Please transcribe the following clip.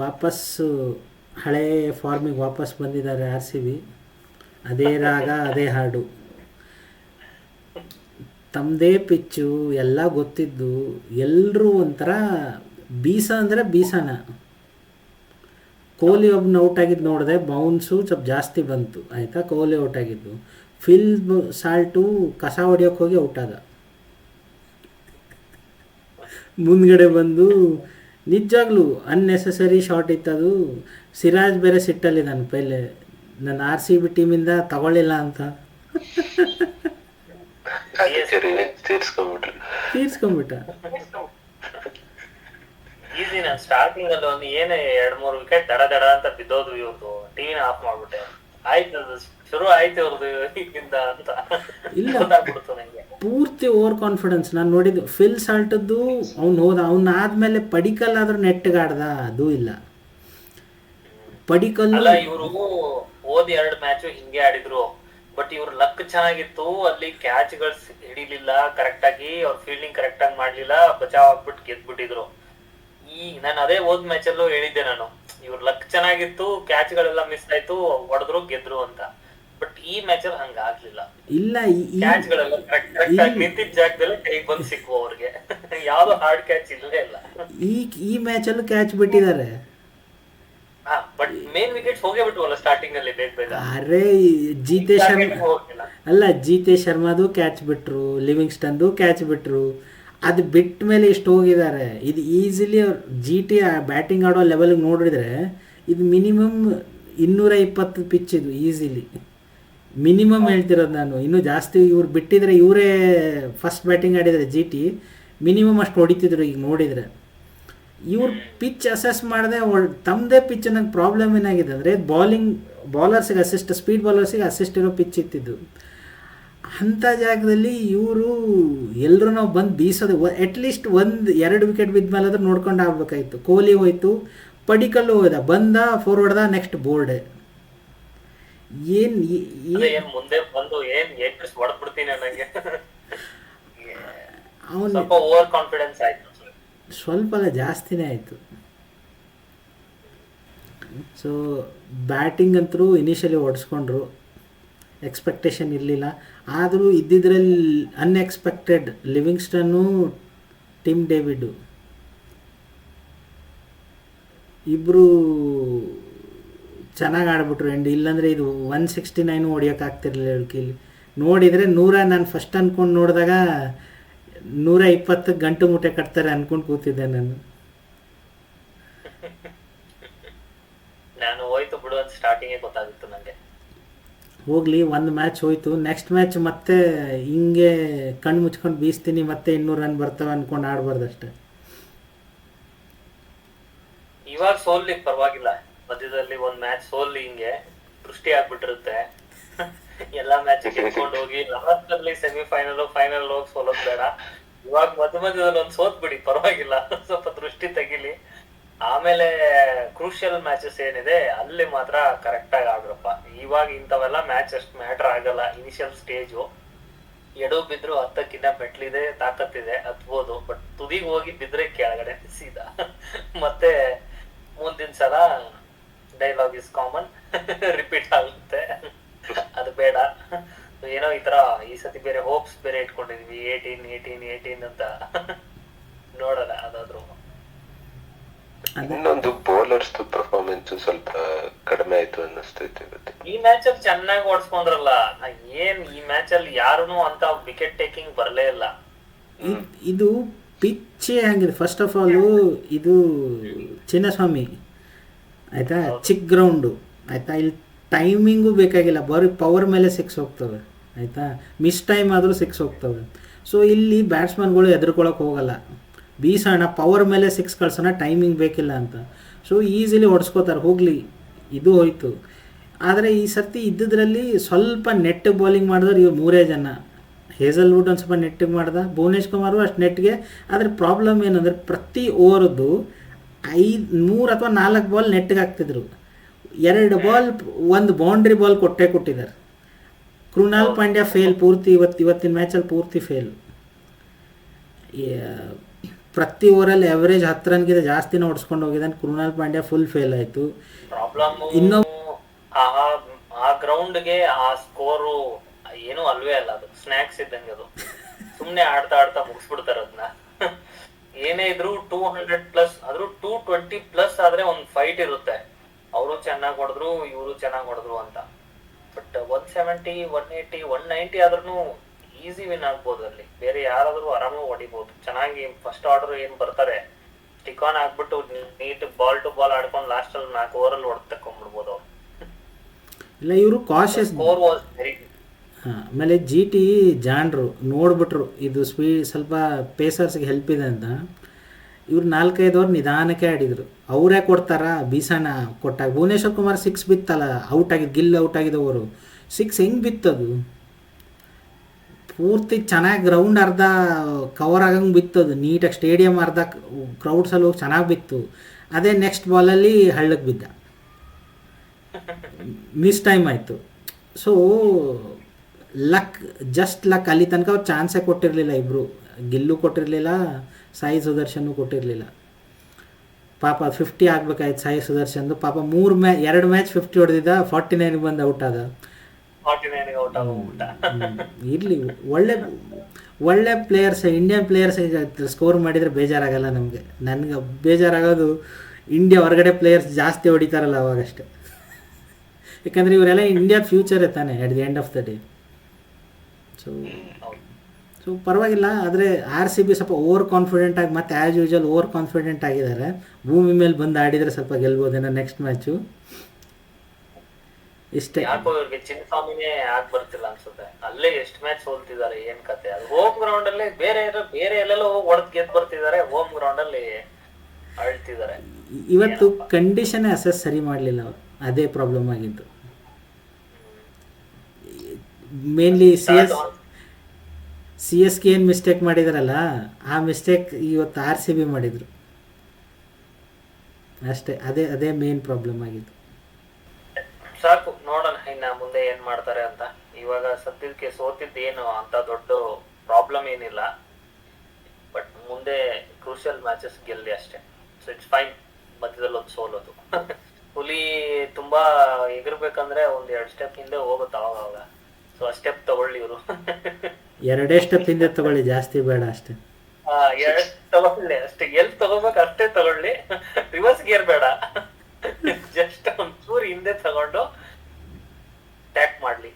ವಾಪಸ್ಸು ಹಳೇ ಫಾರ್ಮಿಗೆ ವಾಪಸ್ ಬಂದಿದ್ದಾರೆ ಆರ್ ಸಿ ಬಿ. ಅದೇ ರಾಗ, ಅದೇ ಹಾಡು. ತಮ್ಮದೇ ಪಿಚ್ಚು, ಎಲ್ಲ ಗೊತ್ತಿದ್ದು ಎಲ್ಲರೂ ಒಂಥರ ಬೀಸ ಅಂದರೆ ಬೀಸನ. ಕೊಹ್ಲಿ ಒಬ್ಬನ ಔಟ್ ಆಗಿದ್ದು ನೋಡಿದೆ ಬೌನ್ಸು ಸ್ವಲ್ಪ ಜಾಸ್ತಿ ಬಂತು, ಆಯಿತಾ? ಕೊಹ್ಲಿ ಔಟ್ ಆಗಿದ್ದು. ಫಿಲ್ ಸಾಲ್ಟು ಕಸ ಹೊಡಿಯೋಕೆ ಹೋಗಿ ಔಟ್ ಆದ. ಮುಂದ್ಗಡೆ ಬಂದು ನಿಜವಾಗ್ಲೂ ಅನ್ನೆಸೆಸರಿ ಶಾರ್ಟ್ ಇತ್ತದು. ಸಿರಾಜ್ ಬೇರೆ ಸಿಟ್ಟಲ್ಲಿ ನನ್ನ ಪೈಲೆ ನನ್ನ ಆರ್ ಸಿ ಬಿ ಟೀಮಿಂದ ತಗೊಳ್ಳಿಲ್ಲ ಅಂತ. ತೀರ್ಸ್ಕೊಂಡ್ಬಿಟ್ಟ ರಿವೆಂಜ್ ತೀರ್ಸ್ಕೊಂಡ್ಬಿಟ್ರು. ತೀರ್ಸ್ಕೊಂಬಿಟ್ಟ ಈಸಿ ನಾನು ಸ್ಟಾರ್ಟಿಂಗ್ ಅಲ್ಲಿ ಒಂದು ಏನೇ ಎರಡ್ ಮೂರು ವಿಕೆಟ್ ದಡ ದಡ ಅಂತ ಬಿದ್ದೋದು ಇವ್ರದ್ದು ಟಿವಿನ ಆಫ್ ಮಾಡ್ಬಿಟ್ಟೆ. ಆಯ್ತು ಅದು ಶುರು ಆಯ್ತು ಇವ್ರದ್ದು ಈಗಿಂದ ಅಂತ. ಇಲ್ಲ. ಗೊತ್ತಾಗ್ಬಿಡ್ತು ನಂಗೆ. ಪೂರ್ತಿ ಓವರ್ ಕಾನ್ಫಿಡೆನ್ಸ್ ನಾನು ನೋಡಿದ್ದು ಫಿಲ್ ಸಾಲ್ಟದ್ದು ಅವ್ನು ಹೋದ, ಅವ್ನ ಆದ್ಮೇಲೆ ಪಡಿಕಲ್ ಆದ್ರೂ ನೆಟ್ಗಾಡ್ದ, ಅದು ಇಲ್ಲ. ಪಡಿಕಲ್ ಇವರು ಹೋದ ಎರಡು ಮ್ಯಾಚ್ ಹಿಂಗೆ ಆಡಿದ್ರು. ಬಟ್ ಇವ್ರ ಲಕ್ ಚೆನ್ನಾಗಿತ್ತು, ಅಲ್ಲಿ ಕ್ಯಾಚ್ಗಳು ಹಿಡಿಲಿಲ್ಲ ಕರೆಕ್ಟ್ ಆಗಿ ಅವ್ರ ಫೀಲ್ಡಿಂಗ್ ಕರೆಕ್ಟ್ ಆಗಿ ಮಾಡ್ಲಿಲ್ಲ, ಬಚಾವ್ ಆಗ್ಬಿಟ್ಟು ಗೆದ್ಬಿಟ್ಟಿದ್ರು. ಈ ನಾನು ಅದೇ ಓದ್ ಮ್ಯಾಚ್ ಅಲ್ಲೂ ಹೇಳಿದ್ದೆ ನಾನು. ಇವ್ರ ಲಕ್ ಚೆನ್ನಾಗಿತ್ತು ಕ್ಯಾಚ್ ಗಳೆಲ್ಲ ಮಿಸ್ ಆಯ್ತು, ಹೊಡೆದ್ರು, ಗೆದ್ರು ಅಂತ. ಬಟ್ ಈ ಮ್ಯಾಚ್ ಅಲ್ಲಿ ಹಂಗ ಆಗ್ಲಿಲ್ಲ ಇಲ್ಲ ಕ್ಯಾಚ್ ಗಳೆಲ್ಲ ಕರೆಕ್ಟ್ ಆಗಿ ನಿಂತಿದ್ದ ಜಾಗದಲ್ಲಿ ಕೈಗೆ ಬಂದ್ ಸಿಕ್ವು ಅವ್ರಿಗೆ. ಯಾವ್ದು ಹಾರ್ಡ್ ಕ್ಯಾಚ್ ಇಲ್ಲೇ ಇಲ್ಲ. ಈ ಈ ಮ್ಯಾಚಲ್ಲೂ ಕ್ಯಾಚ್ ಬಿಟ್ಟಿದ್ದಾರೆ. ಹಾ ಬಟ್ ಮೇನ್ ವಿಕೆಟ್ಸ್ ಹೋಗೇ ಬಿಟ್ವಲ್ಲ ಸ್ಟಾರ್ಟಿಂಗ್ ಅಲ್ಲಿ ಬೇಗ ಬೇಗ. ಅರೆ ಜೀತೆ ಶರ್ಮಾ ಅಲ್ಲ ಜೀತೆ ಶರ್ಮಾದು ಕ್ಯಾಚ್ ಬಿಟ್ರು ಲಿವಿಂಗ್ಸ್ಟನ್ದು ಕ್ಯಾಚ್ ಬಿಟ್ರು. ಅದು ಬಿಟ್ಟ ಮೇಲೆ ಇಷ್ಟು ಹೋಗಿದ್ದಾರೆ. ಇದು ಈಸಿಲಿ ಅವ್ರು ಜಿ ಟಿ ಬ್ಯಾಟಿಂಗ್ ಆಡೋ ಲೆವೆಲ್ಗೆ ನೋಡಿದ್ರೆ ಇದು ಮಿನಿಮಮ್ ಇನ್ನೂರ ಇಪ್ಪತ್ತು ಪಿಚ್ ಇದು ಈಸಿಲಿ ಮಿನಿಮಮ್ ಹೇಳ್ತಿರೋದು ನಾನು. ಇನ್ನೂ ಜಾಸ್ತಿ ಇವ್ರು ಬಿಟ್ಟಿದ್ರೆ ಇವರೇ ಫಸ್ಟ್ ಬ್ಯಾಟಿಂಗ್ ಆಡಿದರೆ ಜಿ ಟಿ ಮಿನಿಮಮ್ ಅಷ್ಟು ಹೊಡಿತಿದ್ರು ಈಗ ನೋಡಿದರೆ. ಇವ್ರು ಪಿಚ್ ಅಸೆಸ್ ಮಾಡಿದೆ ತಮ್ಮದೇ ಪಿಚ್ ನಂಗೆ ಪ್ರಾಬ್ಲಮ್ ಏನಾಗಿದೆ ಅಂದರೆ ಬಾಲಿಂಗ್ ಬಾಲರ್ಸಿಗೆ ಅಸಿಸ್ಟ್ ಸ್ಪೀಡ್ ಬಾಲರ್ಸಿಗೆ ಅಸಿಸ್ಟ್ ಇರೋ ಪಿಚ್ ಇತ್ತಿದ್ದು. ಅಂಥ ಜಾಗದಲ್ಲಿ ಇವರು ಎಲ್ಲರೂ ನಾವು ಬಂದು ಬೀಸೋದು. ಅಟ್ಲೀಸ್ಟ್ ಒಂದು ಎರಡು ವಿಕೆಟ್ ಬಿದ್ದ ಮೇಲೆ ಆದ್ರೂ ನೋಡ್ಕೊಂಡು ಆಗ್ಬೇಕಾಯ್ತು. ಕೊಹ್ಲಿ ಹೋಯ್ತು, ಪಡಿಕಲ್ಲು ಹೋದ, ಬಂದ ಫೋರ್ ನೆಕ್ಸ್ಟ್ ಬೋರ್ಡ್ ಏನು ಏನ್ ಮುಂದೆ ಬಂದು ಏನ್ ಏನ್ ಹೊಡೆದ್ ಬಿಡ್ತೀನಿ ನನಗೆ ಅವನು ಸ್ವಲ್ಪ ಓವರ್ ಕಾನ್ಫಿಡೆನ್ಸ್ ಆಯ್ತು. ಸ್ವಲ್ಪ ಜಾಸ್ತಿನೇ ಆಯಿತು. ಸೊ ಬ್ಯಾಟಿಂಗ್ ಅಂತರೂ ಇನಿಷಿಯಲಿ ಹೊಡೆಸ್ಕೊಂಡ್ರು ಎಕ್ಸ್ಪೆಕ್ಟೇಷನ್ ಇರಲಿಲ್ಲ. ಆದರೂ ಇದ್ದಿದ್ರಲ್ಲಿ ಅನ್ಎಕ್ಸ್ಪೆಕ್ಟೆಡ್ ಲಿವಿಂಗ್ಸ್ಟನ್ನು ಟಿಮ್ ಡೇವಿಡು ಇಬ್ಬರು ಚೆನ್ನಾಗಿ ಆಡ್ಬಿಟ್ರು ಎಂಡ್ ಇಲ್ಲಾಂದರೆ ಇದು ಒನ್ ಸಿಕ್ಸ್ಟಿ ನೈನು ಹೊಡಿಯೋಕ್ಕಾಗ್ತಿರ್ಲಿಲ್ಲ ಇಲ್ಲಿ ನೋಡಿದರೆ ನೂರ ನಾನು ಫಸ್ಟ್ ಅಂದ್ಕೊಂಡು ನೋಡಿದಾಗ ನೂರ ಇಪ್ಪತ್ತು ಗಂಟು ಮುಟ್ಟೆ ಕಟ್ತಾರೆ ಅಂದ್ಕೊಂಡು ಕೂತಿದ್ದೆ ನಾನು. ನಾನು ಹೋಯ್ತು ಬಿಡು ಅಂತ ಸ್ಟಾರ್ಟಿಂಗೇ ಗೊತ್ತಾಗಿತ್ತು ನನಗೆ ಹೋಗ್ಲಿ ಒಂದು ಮ್ಯಾಚ್ ಹೋಯ್ತು. ನೆಕ್ಸ್ಟ್ ಮ್ಯಾಚ್ ಮತ್ತೆ ಹಿಂಗೆ ಕಣ್ಣು ಮುಚ್ಕೊಂಡು ಬೀಸ್ತೀನಿ ಮತ್ತೆ ಇನ್ನೂರು ರನ್ ಬರ್ತವೆ ಅನ್ಕೊಂಡು ಆಡ್ಬಾರ್ದಷ್ಟೇ. ಇವಾಗ ಸೋಲ್ಲಿ ಪರವಾಗಿಲ್ಲ. ಮಧ್ಯದಲ್ಲಿ ಒಂದ್ ಮ್ಯಾಚ್ ಸೋಲ್ ಹಿಂಗೆ ದೃಷ್ಟಿ ಆಗ್ಬಿಟ್ಟಿರುತ್ತೆ. ಎಲ್ಲಾ ಮ್ಯಾಚ್ ಗೆದ್ಕೊಂಡು ಹೋಗಿ ಲಾಸ್ಟ್ ಅಲ್ಲಿ ಸೆಮಿಫೈನಲ್ ಫೈನಲ್ ಹೋಗಿ ಸೋಲೋದ್ ಬೇಡ. ಇವಾಗ ಮಧ್ಯ ಮಧ್ಯದಲ್ಲಿ ಒಂದ್ ಸೋತ್ ಬಿಡಿ, ಪರವಾಗಿಲ್ಲ. ಸ್ವಲ್ಪ ದೃಷ್ಟಿ ತೆಗಿಲಿ. ಆಮೇಲೆ ಕ್ರೂಷಿಯಲ್ ಮ್ಯಾಚಸ್ ಏನಿದೆ, ಅಲ್ಲಿ ಮಾತ್ರ ಕರೆಕ್ಟ್ ಆಗಿ ಆಡ್ರಪ್ಪ ಇವಾಗ ಇಂಥವೆಲ್ಲ ಮ್ಯಾಚ್ ಅಷ್ಟು ಮ್ಯಾಟರ್ ಆಗಲ್ಲ ಇನಿಷಿಯಲ್ ಸ್ಟೇಜು ಎಡು ಬಿದ್ರು ಹತ್ತಕ್ಕಿಂತ ಮೆಟ್ಲಿದೆ, ತಾಕತ್ತಿದೆ, ಹತ್ಬೋದು. ಬಟ್ ತುದಿಗೆ ಹೋಗಿ ಬಿದ್ರೆ ಕೆಳಗಡೆ ಸೀದಾ ಮತ್ತೆ ಮುಂದಿನ ಸಲ ಡೈಲಾಗ್ ಇಸ್ ಕಾಮನ್ ರಿಪೀಟ್ ಆಗುತ್ತೆ. ಅದು ಬೇಡ. ಏನೋ ಈ ತರ ಈ ಸತಿ ಬೇರೆ ಹೋಪ್ಸ್ ಬೇರೆ ಇಟ್ಕೊಂಡಿದ್ವಿ. ಏಟೀನ್ ಏಟೀನ್ ಏಟೀನ್ ಅಂತ. ನೋಡೋಣ ಅದಾದ್ರೂ. ಇನ್ನೊಂದು ಬೌಲರ್ಸ್ ಪರ್ಫಾರ್ಮೆನ್ಸ್ ಸ್ವಲ್ಪ ಕಡಿಮೆ ಆಯ್ತು ಅನ್ನಿಸ್ತೈತೆ ಈ ಮ್ಯಾಚ್ ಅಲ್ಲಿ ಚೆನ್ನಾಗಿ ಓಡಿಸ್ಕೊಂಡ್ರಲ್ಲ. ಏನ್ ಈ ಮ್ಯಾಚ್ ಅಲ್ಲಿ ಯಾರುನು ಅಂತ ವಿಕೆಟ್ ಟೇಕಿಂಗ್ ಬರಲೇ ಇಲ್ಲ. ಇದ್- ಇದು ಪಿಚ್ಚೇ ಹಂಗಿದೆ ಫಸ್ಟ್ ಆಫ್ ಆಲ್ ಇದು ಚಿನ್ನಸ್ವಾಮಿ. ಆಯಿತಾ? ಚಿಕ್ಕ ಗ್ರೌಂಡು ಆಯಿತಾ? ಇಲ್ಲಿ ಟೈಮಿಂಗು ಬೇಕಾಗಿಲ್ಲ. ಬರೀ ಪವರ್ ಮೇಲೆ ಸಿಕ್ಸ್ ಹೋಗ್ತವೆ. ಆಯಿತಾ? ಮಿಸ್ ಟೈಮ್ ಆದರೂ ಸಿಕ್ಸ್ ಹೋಗ್ತವೆ. ಸೊ ಇಲ್ಲಿ ಬ್ಯಾಟ್ಸ್ಮನ್ಗಳು ಎದುರ್ಕೊಳಕ್ಕೆ ಹೋಗಲ್ಲ. ಬೀಸೋಣ ಪವರ್ ಮೇಲೆ ಸಿಕ್ಸ್ ಕಳ್ಸೋಣ ಟೈಮಿಂಗ್ ಬೇಕಿಲ್ಲ ಅಂತ. ಸೊ ಈಸಿಲಿ ಹೊಡ್ಸ್ಕೋತಾರೆ. ಹೋಗಲಿ. ಇದು ಹೋಯ್ತು. ಆದರೆ ಈ ಸರ್ತಿ ಇದ್ದಿದ್ರಲ್ಲಿ ಸ್ವಲ್ಪ ನೆಟ್ ಬೌಲಿಂಗ್ ಮಾಡಿದ್ರೆ ಇವ್ರು ಮೂರೇ ಜನ. ಹೇಸಲ್ವುಡ್ ಒಂದು ಸ್ವಲ್ಪ ನೆಟ್ಟಿಗೆ ಮಾಡ್ದ. ಭುವನೇಶ್ ಕುಮಾರು ಅಷ್ಟು ನೆಟ್ಗೆ ಆದರೆ ಪ್ರಾಬ್ಲಮ್ ಏನಂದರೆ ಪ್ರತಿ ಓವರ್ದು ಐದು ಮೂರು ಅಥವಾ ನಾಲ್ಕು ಬಾಲ್ ನೆಟ್ಗೆ ಹಾಕ್ತಿದ್ರು. ಎರಡು ಬಾಲ್ ಒಂದು ಬೌಂಡ್ರಿ ಬಾಲ್ ಕೊಟ್ಟೇ ಕೊಟ್ಟಿದ್ದಾರೆ. ಕೃಣಾಲ್ ಪಾಂಡ್ಯ ಫೇಲ್ ಪೂರ್ತಿ ಇವತ್ತು ಇವತ್ತಿನ ಮ್ಯಾಚಲ್ಲಿ ಪೂರ್ತಿ ಫೇಲ್ ಪ್ರತಿ ಓವರಲ್ಲಿ ಎವರೇಜ್ ಹತ್ತು ರನ್ಗಿಂತ ಜಾಸ್ತಿನ ಓಡಿಸ್ಕೊಂಡು ಹೋಗಿದ್ದಾನೆ ಕೃಣಾಲ್ ಪಾಂಡ್ಯ ಫುಲ್ ಫೇಲ್ ಆಯಿತು. ಪ್ರಾಬ್ಲಮ್ ಇನ್ನೊ- ಆ ಆ ಗ್ರೌಂಡ್ಗೆ ಆ ಸ್ಕೋರು ಏನು ಅಲ್ವೇ ಅಲ್ಲ ಅದು ಸ್ನಾಕ್ಸ್ ಇದ್ದಂಗೆ ಅದು. ಸುಮ್ಮನೆ ಆಡ್ತಾ ಆಡ್ತಾ ಮುಗಿಸ್ಬಿಡ್ತಾರೆ ಅದನ್ನ ಏನೇ ಇದ್ರು ಟೂ ಹಂಡ್ರೆಡ್ ಪ್ಲಸ್ ಆದ್ರೂ ಟ್ವೆಂಟಿ ಪ್ಲಸ್ ಆದ್ರೆ ಒಂದ್ ಫೈಟ್ ಇರುತ್ತೆ. ಅವರು ಚೆನ್ನಾಗಿ ಹೊಡೆದ್ರು ಇವರು ಚೆನ್ನಾಗಿ ಹೊಡೆದ್ರು ಅಂತ. But one seventy one eighty one ninety ಆದ್ರೂ ಈಸಿ ವಿನ್ ಆಗ್ಬೋದು ಅಲ್ಲಿ. ಬೇರೆ ಯಾರಾದ್ರೂ ಆರಾಮಾಗಿ ಹೊಡಿಬಹುದು ಚೆನ್ನಾಗಿ ಫಸ್ಟ್ ಆರ್ಡರ್ ಏನ್ ಬರ್ತಾರೆ ಸ್ಟಿಕ್ ಆನ್ ಆಗ್ಬಿಟ್ಟು ನೀಟ್ ಬಾಲ್ ಟು ಬಾಲ್ ಆಡ್ಕೊಂಡು ಲಾಸ್ಟ್ ಅಲ್ಲಿ ನಾಲ್ಕು ಓವರ್ ಅಲ್ಲಿ ಹೊಡೆದು ತಕೊಂಡ್ಬಿಡ್ಬೋದು ಅವ್ರು. ಇಲ್ಲ ಇವರು ಕಾಶಿಯಸ್ ಸ್ಕೋರ್ ವಾಸ್ ವೆರಿ ಆಮೇಲೆ ಜಿ ಟಿ ಜಾಣರು ನೋಡ್ಬಿಟ್ರು ಇದು ಸ್ಪೀಡ್ ಸ್ವಲ್ಪ ಪೇಸರ್ಸ್ಗೆ ಹೆಲ್ಪ್ ಇದೆ ಅಂತ. ಇವ್ರು ನಾಲ್ಕೈದವ್ರು ನಿಧಾನಕ್ಕೆ ಆಡಿದರು. ಅವರೇ ಕೊಡ್ತಾರ? ಬೀಸಣ್ಣ ಕೊಟ್ಟಾಗ. ಭುವನೇಶ್ವರ್ ಕುಮಾರ್ ಸಿಕ್ಸ್ ಬಿತ್ತಲ್ಲ ಔಟ್ ಆಗಿದ್ದು ಗಿಲ್ ಔಟ್ ಆಗಿದ್ದವರು ಸಿಕ್ಸ್ ಹೆಂಗೆ ಬಿತ್ತದು? ಪೂರ್ತಿ ಚೆನ್ನಾಗಿ ಗ್ರೌಂಡ್ ಅರ್ಧ ಕವರ್ ಆಗಂಗೆ ಬಿತ್ತದು. ನೀಟಾಗಿ ಸ್ಟೇಡಿಯಂ ಅರ್ಧ ಕ್ರೌಡ್ಸಲ್ಲಿ ಹೋಗಿ ಚೆನ್ನಾಗಿ ಬಿತ್ತು. ಅದೇ ನೆಕ್ಸ್ಟ್ ಬಾಲಲ್ಲಿ ಹಳ್ಳಕ್ಕೆ ಬಿದ್ದ. ಮಿಸ್ ಟೈಮ್ ಆಯಿತು. ಸೊ ಲಕ್ ಜಸ್ಟ್ ಲಕ್ ಅಲ್ಲಿ ತನಕ ಅವ್ರು ಚಾನ್ಸೇ ಕೊಟ್ಟಿರಲಿಲ್ಲ ಇಬ್ಬರು ಗಿಲ್ಲು ಕೊಟ್ಟಿರಲಿಲ್ಲ ಸಾಯಿ ಸುದರ್ಶನ್ ಕೊಟ್ಟಿರಲಿಲ್ಲ. ಪಾಪ ಫಿಫ್ಟಿ ಆಗ್ಬೇಕಾಯ್ತು ಸಾಯಿ ಸುದರ್ಶನ್ದು. ಪಾಪ ಮೂರು ಮ್ಯಾ ಎರಡು ಮ್ಯಾಚ್ ಫಿಫ್ಟಿ ಹೊಡೆದಿದ್ದ ಫಾರ್ಟಿ ನೈನ್ಗೆ ಬಂದು ಔಟ್ ಆದ. ನೈನ್ ಇರಲಿ. ಒಳ್ಳೆ ಒಳ್ಳೆ ಪ್ಲೇಯರ್ಸ್ ಇಂಡಿಯನ್ ಪ್ಲೇಯರ್ಸ್ ಸ್ಕೋರ್ ಮಾಡಿದರೆ ಬೇಜಾರಾಗಲ್ಲ ನಮಗೆ. ನನಗೆ ಬೇಜಾರಾಗೋದು ಇಂಡಿಯಾ ಹೊರಗಡೆ ಪ್ಲೇಯರ್ಸ್ ಜಾಸ್ತಿ ಹೊಡಿತಾರಲ್ಲ ಅವಾಗಷ್ಟೇ. ಯಾಕಂದರೆ ಇವರೆಲ್ಲ ಇಂಡಿಯಾ ಫ್ಯೂಚರ್ ತಾನೆ at the end of the day so so ಪರವಾಗಿಲ್ಲ ಆದರೆ ಆರ್ ಸಿ ಬಿ ಸ್ವಲ್ಪ ಓವರ್ ಕಾನ್ಫಿಡೆಂಟ್ ಆಗಿ ಮತ್ತೆ ಆ್ಯಸ್ ಯೂಶಲ್ ಓವರ್ ಕಾನ್ಫಿಡೆಂಟ್ ಆಗಿದ್ದಾರೆ. ಭೂಮಿ ಮೇಲೆ ಬಂದು ಆಡಿದರೆ ಸ್ವಲ್ಪ ಗೆಲ್ಬೋದೇನೋ ನೆಕ್ಸ್ಟ್ ಮ್ಯಾಚು ಇಷ್ಟೇ. ಚಿನ್ನಸ್ವಾಮಿನೇ ಯಾಕೆ ಬರ್ತಿಲ್ಲ ಅನ್ಸುತ್ತೆ? ಅಲ್ಲೇ ಎಷ್ಟು ಮ್ಯಾಚ್ ಸೋಲ್ತಿದ್ದಾರೆ ಏನ್ ಕತೆ? ಅದು ಹೋಮ್ ಗ್ರೌಂಡ್ ಅಲ್ಲಿ ಬೇರೆ ಬೇರೆ ಎಲ್ಲೆಲ್ಲೋ ಹೋಗಿ ಹೊಡೆದ್ ಗೆದ್ ಬರ್ತಿದ್ದಾರೆ ಹೋಮ್ ಗ್ರೌಂಡ್ ಅಲ್ಲಿ ಅಳ್ತಿದ್ದಾರೆ. ಇವತ್ತು ಕಂಡೀಷನ್ ಅಸೆಸ್ ಸರಿ ಮಾಡಲಿಲ್ಲ ಅವರು. ಅದೇ ಪ್ರಾಬ್ಲಮ್ ಆಗಿತ್ತು mainly C S C S K ಏನು ಮಿಸ್ಟೇಕ್ ಮಾಡಿದಾರಲ್ಲ, ಆ ಮಿಸ್ಟೇಕ್ ಇವತ್ತು ಆರ್ ಸಿ ಬಿ ಮಾಡಿದರು. ಅಷ್ಟೇ, ಅದೇ ಅದೇ ಮೇನ್ ಪ್ರಾಬ್ಲಮ್ ಆಗಿದ್ದು. ಸಾಕು, ನೋಡೋಣ ಇನ್ನ ಮುಂದೆ ಏನ್ ಮಾಡ್ತಾರೆ ಅಂತ. ಇವಾಗ ಸದ್ಯಕ್ಕೆ ಸೋತಿದ್ದೇನು ಅಂತ ದೊಡ್ಡ ಪ್ರಾಬ್ಲಮ್ ಏನಿಲ್ಲ. ಬಟ್ ಮುಂದೆ ಕ್ರೂಷಿಯಲ್ ಮ್ಯಾಚಸ್ ಗೆಲ್ಲಿ ಅಷ್ಟೇ. ಸೊ ಇಟ್ಸ್ ಫೈನ್ ಮಧ್ಯದಲ್ಲಿ ಒಂದು ಸೋಲೋದು ಹುಲಿ ತುಂಬಾ ಎಗರ್ಬೇಕಂದ್ರೆ ಒಂದ್ ಎರಡ್ ಸ್ಟೆಪ್ ಹಿಂದೆ ಹೋಗುತ್ತೆ ಅವಾಗ. ಸೊ ಆ ಸ್ಟೆಪ್ ತಗೊಳ್ಳಿ ಇವರು. ಎರಡೇ ತಿಂದೆ ಹಿಂದೆ ತಗೊಳ್ಳಿ ಜಾಸ್ತಿ ಬೇಡ ಅಷ್ಟೇ. ಎರಡ್ ತಗೊಳ್ಳಿ ಅಷ್ಟೇ. ಎಲ್ ತಗೋಬೇಕು ಅಷ್ಟೇ ತಗೊಳ್ಳಿ. ರಿವರ್ಸ್ ಗೇರ್ ಬೇಡ. ಜಸ್ಟ್ ಒಂಚೂರು ಹಿಂದೆ ತಗೊಂಡು ಟ್ಯಾಕ್ ಮಾಡ್ಲಿ.